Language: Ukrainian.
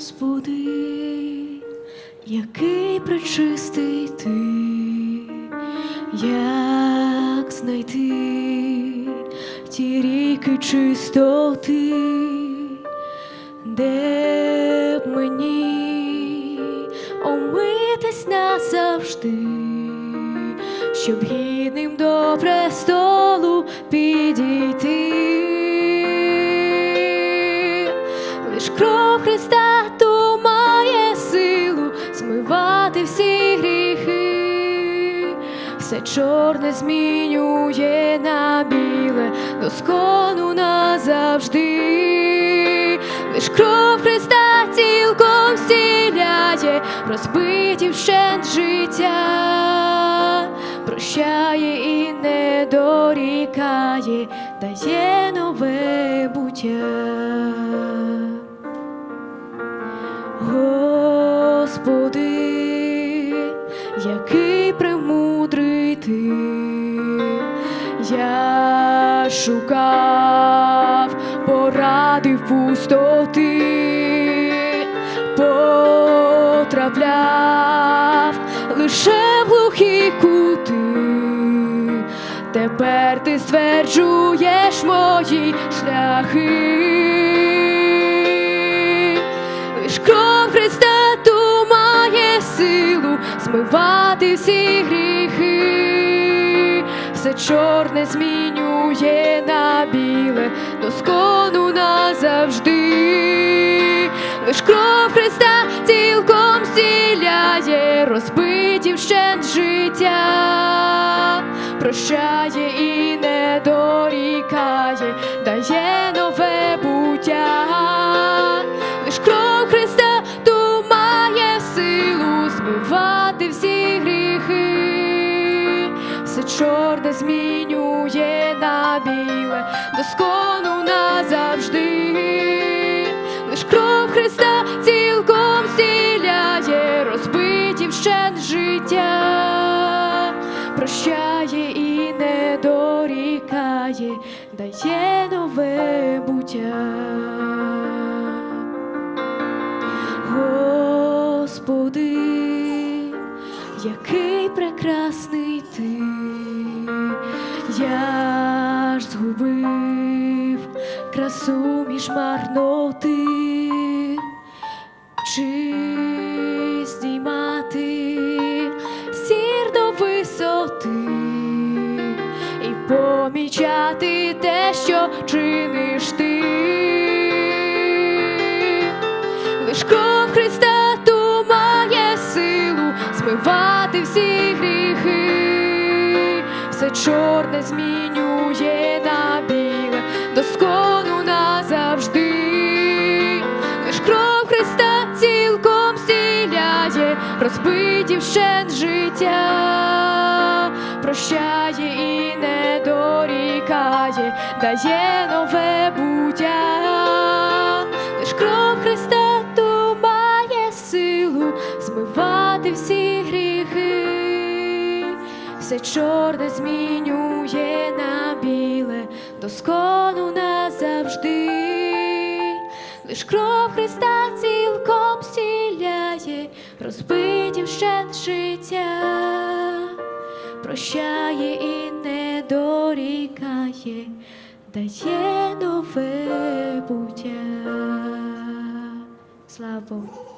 Господи, який пречистий ти, як знайти ті ріки чистоти, де б мені омитись назавжди, щоб гідним до престолу підійти. Чорне змінює на біле, доскону назавжди. Лиш кров Христа цілком зціляє, розбиті вщент життя, прощає і не дорікає, дає нове буття. Ти, я шукав поради в пустоти, потрапляв лише в глухі кути. Тепер ти стверджуєш мої шляхи. Лиш кров Христа ту має силу змивати всі гріхи, все чорне змінює на біле, до скону назавжди. Лиш кров Христа цілком зціляє, розбиті вщент життя, прощає і чорне змінює на біле, доскону назавжди. Лиш кров Христа цілком зціляє, розбиті вщент життя, прощає і не дорікає, дає нове буття. Господи, який прекрасний ти, я ж згубив красу між марноти, чи здіймати сір до висоти і помічати те, що чиниш ти. Чорне змінює на біле, доскону назавжди. Лиш кров Христа цілком зціляє, розбиті вщент життя, прощає і не дорікає, дає нове буття. Все чорне змінює на біле, доскону назавжди. Лиш кров Христа цілком зціляє, розбиті вщент життя, прощає і не дорікає, дає нове буття. Слава Богу.